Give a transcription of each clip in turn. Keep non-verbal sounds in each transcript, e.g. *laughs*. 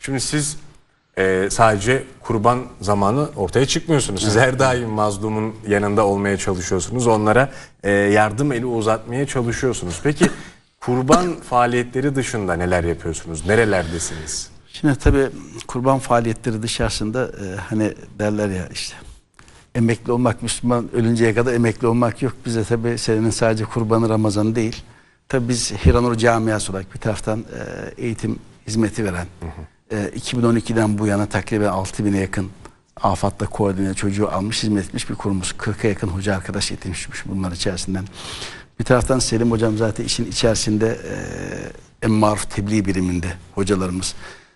Şimdi siz e, sadece kurban zamanı ortaya çıkmıyorsunuz. Siz her daim mazlumun yanında olmaya çalışıyorsunuz. Onlara e, yardım eli uzatmaya çalışıyorsunuz. Peki *laughs* kurban faaliyetleri dışında neler yapıyorsunuz? Nerelerdesiniz? Şimdi tabii kurban faaliyetleri dışarısında e, hani derler ya işte emekli olmak Müslüman ölünceye kadar emekli olmak yok. Bize tabii senenin sadece kurbanı Ramazan değil. Tabii biz Hiranur Camiası olarak bir taraftan e, eğitim hizmeti veren e, 2012'den bu yana takriben 6000'e yakın afatla koordine çocuğu almış hizmet etmiş bir kurumuz. 40'a yakın hoca arkadaş yetişmiş bunlar içerisinden. Bir taraftan Selim hocam zaten işin içerisinde e, en maruf tebliğ biriminde hocalarımız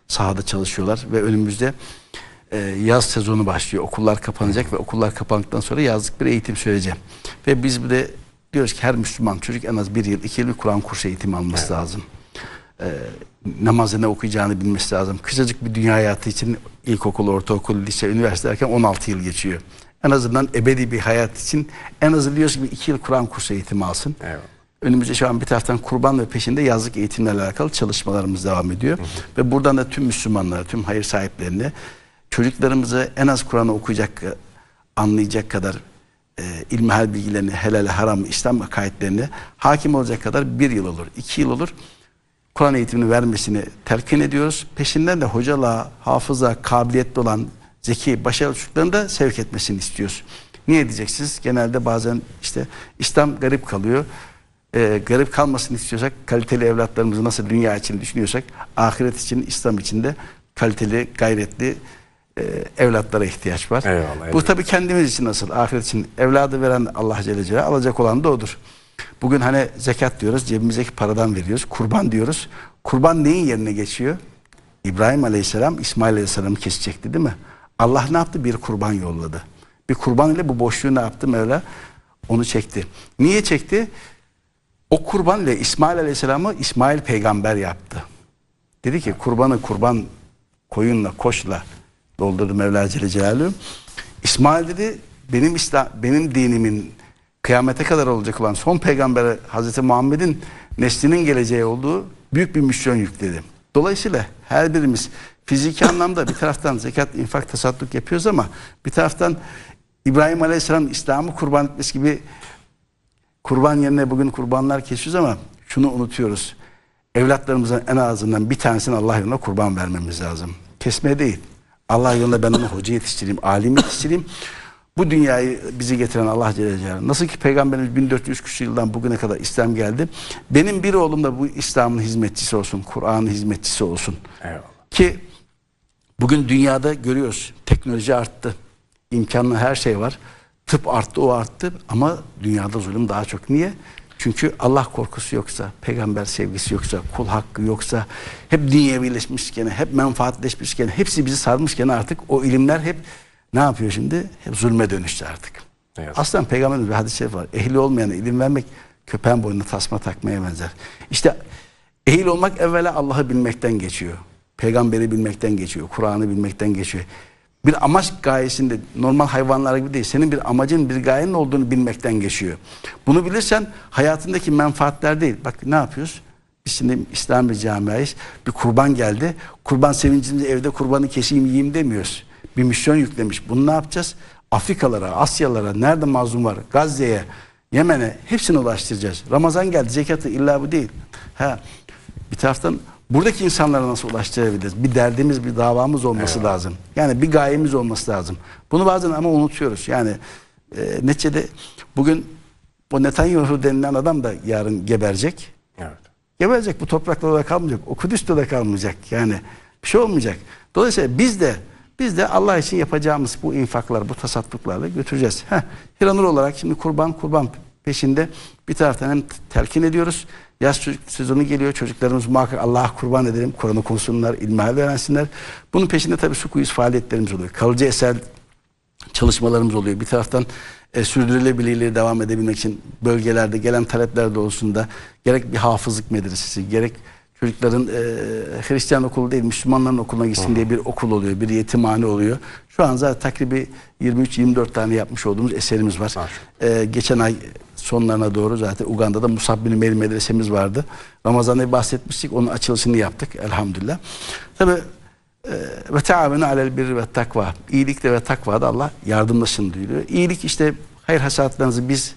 sahada çalışıyorlar ve önümüzde e, yaz sezonu başlıyor. Okullar kapanacak ve okullar kapandıktan sonra yazlık bir eğitim süreci. Ve biz bir de diyoruz ki her Müslüman çocuk en az bir yıl, iki yıl bir Kur'an kursu eğitimi alması lazım. E, namazı ne okuyacağını bilmesi lazım. Kısacık bir dünya hayatı için ilkokul, ortaokul, lise, üniversite derken 16 yıl geçiyor. En azından ebedi bir hayat için en azı diyoruz ki iki yıl Kur'an kursu eğitimi alsın. Eyvallah. Önümüzde şu an bir taraftan kurban ve peşinde yazlık eğitimlerle alakalı çalışmalarımız devam ediyor. Ve buradan da tüm Müslümanlara, tüm hayır sahiplerine çocuklarımızı en az Kur'an'ı okuyacak, anlayacak kadar e, ilmihal bilgilerini, helal, haram, İslam akayetlerini hakim olacak kadar bir yıl olur, iki yıl olur. Kur'an eğitimini vermesini telkin ediyoruz. Peşinden de hocalığa, hafıza, kabiliyetli olan zeki, başarılı çocuklarını da sevk etmesini istiyoruz. Niye diyeceksiniz? Genelde bazen işte İslam garip kalıyor. Ee, garip kalmasını istiyorsak, kaliteli evlatlarımızı nasıl dünya için düşünüyorsak, ahiret için, İslam için de kaliteli, gayretli e, evlatlara ihtiyaç var. Eyvallah, Bu eyvallah. tabii kendimiz için nasıl, ahiret için evladı veren Allah Celle Celaluhu, alacak olan da odur. Bugün hani zekat diyoruz, cebimizdeki paradan veriyoruz. Kurban diyoruz. Kurban neyin yerine geçiyor? İbrahim Aleyhisselam İsmail Aleyhisselam'ı kesecekti değil mi? Allah ne yaptı? Bir kurban yolladı. Bir kurban ile bu boşluğu ne yaptı Mevla? Onu çekti. Niye çekti? O kurban ile İsmail Aleyhisselam'ı İsmail peygamber yaptı. Dedi ki kurbanı kurban koyunla koçla doldurdu Mevla Celle Celaluhu. İsmail dedi benim İslam, benim dinimin kıyamete kadar olacak olan son peygamber Hazreti Muhammed'in neslinin geleceği olduğu büyük bir misyon yükledi. Dolayısıyla her birimiz fiziki *coughs* anlamda bir taraftan zekat, infak, tasadduk yapıyoruz ama bir taraftan İbrahim Aleyhisselam İslam'ı kurban etmesi gibi kurban yerine bugün kurbanlar kesiyoruz ama şunu unutuyoruz. Evlatlarımızın en azından bir tanesini Allah yolunda kurban vermemiz lazım. Kesme değil. Allah yolunda ben onu hoca yetiştireyim, alim yetiştireyim. Bu dünyayı bizi getiren Allah Celle Celaluhu. Nasıl ki Peygamberimiz 1400 küsur yıldan bugüne kadar İslam geldi. Benim bir oğlum da bu İslam'ın hizmetçisi olsun, Kur'an'ın hizmetçisi olsun. Eyvallah. Ki bugün dünyada görüyoruz teknoloji arttı. İmkanlı her şey var. Tıp arttı o arttı ama dünyada zulüm daha çok. Niye? Çünkü Allah korkusu yoksa, peygamber sevgisi yoksa, kul hakkı yoksa, hep dünyevileşmişken, hep menfaatleşmişken, hepsi bizi sarmışken artık o ilimler hep ne yapıyor şimdi? Hep zulme dönüştü artık. Yazık. Aslan peygamberin bir hadis-i şerif var. Ehli olmayana ilim vermek köpeğin boynuna tasma takmaya benzer. İşte ehil olmak evvela Allah'ı bilmekten geçiyor. Peygamberi bilmekten geçiyor. Kur'an'ı bilmekten geçiyor. Bir amaç gayesinde normal hayvanlar gibi değil. Senin bir amacın bir gayenin olduğunu bilmekten geçiyor. Bunu bilirsen hayatındaki menfaatler değil. Bak ne yapıyoruz? Biz şimdi İslam bir camiayız. Bir kurban geldi. Kurban sevincinde evde kurbanı keseyim yiyeyim demiyoruz. Bir misyon yüklemiş. Bunu ne yapacağız? Afrikalara, Asyalara, nerede mazlum var? Gazze'ye, Yemen'e hepsini ulaştıracağız. Ramazan geldi. Zekatı illa bu değil. Ha, bir taraftan buradaki insanlara nasıl ulaştırabiliriz? Bir derdimiz, bir davamız olması lazım. Yani bir gayemiz olması lazım. Bunu bazen ama unutuyoruz. Yani e, neticede bugün o Netanyahu denilen adam da yarın geberecek. Evet. Geberecek bu topraklarda da kalmayacak. O Kudüs'te de kalmayacak. Yani bir şey olmayacak. Dolayısıyla biz de biz de Allah için yapacağımız bu infaklar, bu tasadduklarla götüreceğiz. Heh, Hiranur olarak şimdi kurban kurban peşinde bir taraftan hem telkin ediyoruz. Yaz sezonu geliyor. Çocuklarımız muhakkak Allah'a kurban edelim. Kur'an okusunlar, ilmihal öğrensinler. Bunun peşinde tabii su kuyusu faaliyetlerimiz oluyor. Kalıcı eser çalışmalarımız oluyor. Bir taraftan e, sürdürülebilirliği devam edebilmek için bölgelerde gelen talepler doğrultusunda gerek bir hafızlık medresesi, gerek çocukların e, Hristiyan okulu değil Müslümanların okuluna gitsin diye bir okul oluyor, bir yetimhane oluyor. Şu an zaten takribi 23-24 tane yapmış olduğumuz eserimiz var. E, geçen ay sonlarına doğru zaten Uganda'da Musab bin Ümeyr medresemiz vardı. Ramazan'da bahsetmiştik, onun açılışını yaptık elhamdülillah. Tabii ve teavenu alel birri ve takva. İyilikte ve takvada Allah yardımlaşın diyor. İyilik işte hayır hasatlarınızı biz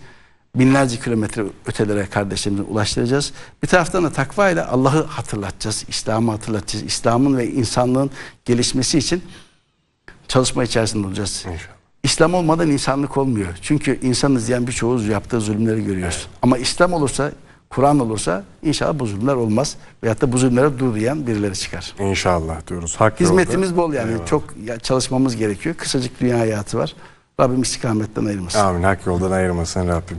binlerce kilometre ötelere kardeşlerimize ulaştıracağız. Bir taraftan da takva ile Allah'ı hatırlatacağız. İslam'ı hatırlatacağız. İslam'ın ve insanlığın gelişmesi için çalışma içerisinde olacağız. İnşallah. İslam olmadan insanlık olmuyor. Çünkü insanız diyen birçoğuz yaptığı zulümleri görüyoruz. Ama İslam olursa, Kur'an olursa inşallah bu zulümler olmaz. Veyahut da bu zulümlere dur diyen birileri çıkar. İnşallah diyoruz. Hak Hizmetimiz yolda. bol yani. Eyvallah. Çok çalışmamız gerekiyor. Kısacık dünya hayatı var. Rabbim istikametten ayırmasın. Amin. Hak yoldan ayırmasın Rabbim.